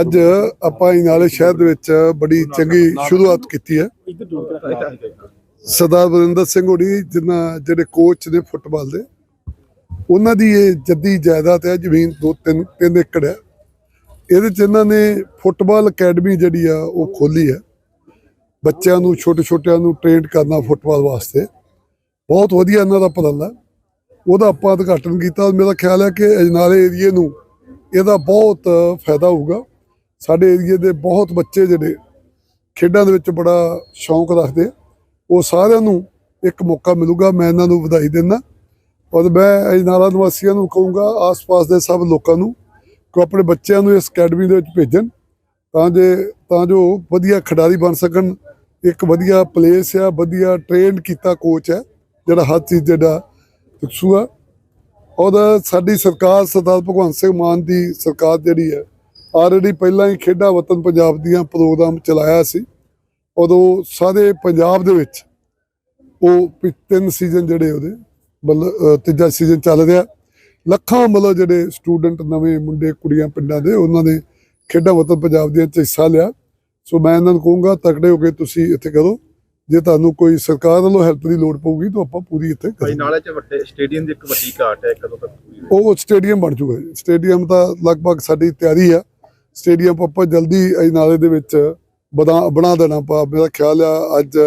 ਅੱਜ ਆਪਾਂ ਇਨਾਲੇ ਸ਼ਹਿਰ ਦੇ ਵਿੱਚ ਬੜੀ ਚੰਗੀ ਸ਼ੁਰੂਆਤ ਕੀਤੀ ਹੈ। ਸਰਦਾਰ ਵਰਿੰਦਰ ਸਿੰਘ ਹੋਣੀ ਜਿਨ੍ਹਾਂ ਜਿਹੜੇ ਕੋਚ ਨੇ ਫੁੱਟਬਾਲ ਦੇ, ਉਹਨਾਂ ਦੀ ਇਹ ਜੱਦੀ ਜਾਇਦਾਦ ਹੈ, ਜ਼ਮੀਨ ਦੋ ਤਿੰਨ ਤਿੰਨ ਏਕੜ ਹੈ। ਇਹਦੇ ਚ ਇਹਨਾਂ ਨੇ ਫੁੱਟਬਾਲ ਅਕੈਡਮੀ ਜਿਹੜੀ ਆ, ਉਹ ਖੋਲੀ ਹੈ। ਬੱਚਿਆਂ ਨੂੰ ਛੋਟੇ ਛੋਟਿਆਂ ਨੂੰ ਟ੍ਰੇਨਡ ਕਰਨਾ ਫੁੱਟਬਾਲ ਵਾਸਤੇ। ਬਹੁਤ ਵਧੀਆ ਇਹਨਾਂ ਦਾ ਉਪਰਾਲਾ ਉਹਦਾ ਆਪਾਂ ਉਦਘਾਟਨ ਕੀਤਾ। ਮੇਰਾ ਖਿਆਲ ਹੈ ਕਿ ਅਜਨਾਲੇ ਏਰੀਏ ਨੂੰ ਇਹਦਾ ਬਹੁਤ ਫਾਇਦਾ ਹੋਊਗਾ। ਸਾਡੇ ਏਰੀਏ ਦੇ ਬਹੁਤ ਬੱਚੇ ਜਿਹੜੇ ਖੇਡਾਂ ਦੇ ਵਿੱਚ ਬੜਾ ਸ਼ੌਂਕ ਰੱਖਦੇ ਉਹ ਸਾਰਿਆਂ ਨੂੰ ਇੱਕ ਮੌਕਾ ਮਿਲੂਗਾ, ਮੈਂ ਇਹਨਾਂ ਨੂੰ ਵਧਾਈ ਦਿੰਦਾ। ਔਰ ਮੈਂ ਅਜਨਾਲਾ ਨਿਵਾਸੀਆਂ ਨੂੰ ਕਹੂੰਗਾ, ਆਸ-ਪਾਸ ਦੇ ਸਭ ਲੋਕਾਂ ਨੂੰ ਕਿ ਉਹ ਆਪਣੇ ਬੱਚਿਆਂ ਨੂੰ ਇਸ ਅਕੈਡਮੀ ਦੇ ਵਿੱਚ ਭੇਜਣ, ਤਾਂ ਜੇ, ਤਾਂ ਜੋ ਵਧੀਆ ਖਿਡਾਰੀ ਬਣ ਸਕਣ। ਇੱਕ ਵਧੀਆ ਪਲੇਸ ਆ, ਵਧੀਆ ਟ੍ਰੇਨਡ ਕੀਤਾ ਕੋਚ ਹੈ ਜਿਹੜਾ ਹਰ ਚੀਜ਼ ਜਿਹੜਾ ਦਿਖਸੂਗਾ ਔਰ ਸਾਡੀ ਸਰਕਾਰ, ਸਰਦਾਰ ਭਗਵੰਤ ਸਿੰਘ ਮਾਨ ਦੀ ਸਰਕਾਰ ਜਿਹੜੀ ਹੈ ਆਲਰੇਡੀ ਪਹਿਲਾਂ ਹੀ ਖੇਡਾਂ ਵਤਨ ਪੰਜਾਬ ਦੀਆਂ ਪ੍ਰੋਗਰਾਮ ਚਲਾਇਆ ਸੀ। ਉਦੋਂ ਸਾਰੇ ਪੰਜਾਬ ਦੇ ਵਿੱਚ ਉਹ ਤਿੰਨ ਸੀਜ਼ਨ ਜਿਹੜੇ ਉਹਦੇ ਮਤਲਬ ਤੀਜਾ ਸੀਜ਼ਨ ਚੱਲ ਰਿਹਾ। ਲੱਖਾਂ ਮਤਲਬ ਜਿਹੜੇ ਸਟੂਡੈਂਟ ਨਵੇਂ ਮੁੰਡੇ ਕੁੜੀਆਂ ਪਿੰਡਾਂ ਦੇ ਉਹਨਾਂ ਨੇ ਖੇਡਾਂ ਵਤਨ ਪੰਜਾਬ ਦੀਆਂ ਚ ਹਿੱਸਾ ਲਿਆ। ਸੋ ਮੈਂ ਇਹਨਾਂ ਨੂੰ ਕਹੂੰਗਾ ਤਕੜੇ ਹੋ ਕੇ ਤੁਸੀਂ ਇੱਥੇ ਕਰੋ। ਜੇ ਤੁਹਾਨੂੰ ਕੋਈ ਸਰਕਾਰ ਵੱਲੋਂ ਹੈਲਪ ਦੀ ਲੋੜ ਪਊਗੀ ਤਾਂ ਆਪਾਂ ਪੂਰੀ ਇੱਥੇ ਕਰਾਂਗੇ। ਨਾਲੇ ਚ ਵੱਡੇ ਸਟੇਡੀਅਮ ਦੀ ਇੱਕ ਵੱਡੀ ਘਾਟ ਹੈ ਕਦੋਂ ਤੱਕ? ਉਹ ਸਟੇਡੀਅਮ ਬਣ ਹੈ ਸਟੇਡੀਅਮ ਦਾ ਲਗਭਗ ਸਾਡੀ ਤਿਆਰੀ ਆ। ਸਟੇਡੀਅਮ ਆਪਾਂ ਜਲਦੀ ਇਹ ਨਾਲੇ ਦੇ ਵਿੱਚ ਬਣਾ ਬਣਾ ਦੇਣਾ ਪਾ ਮੇਰਾ ਖਿਆਲ ਆ ਅੱਜ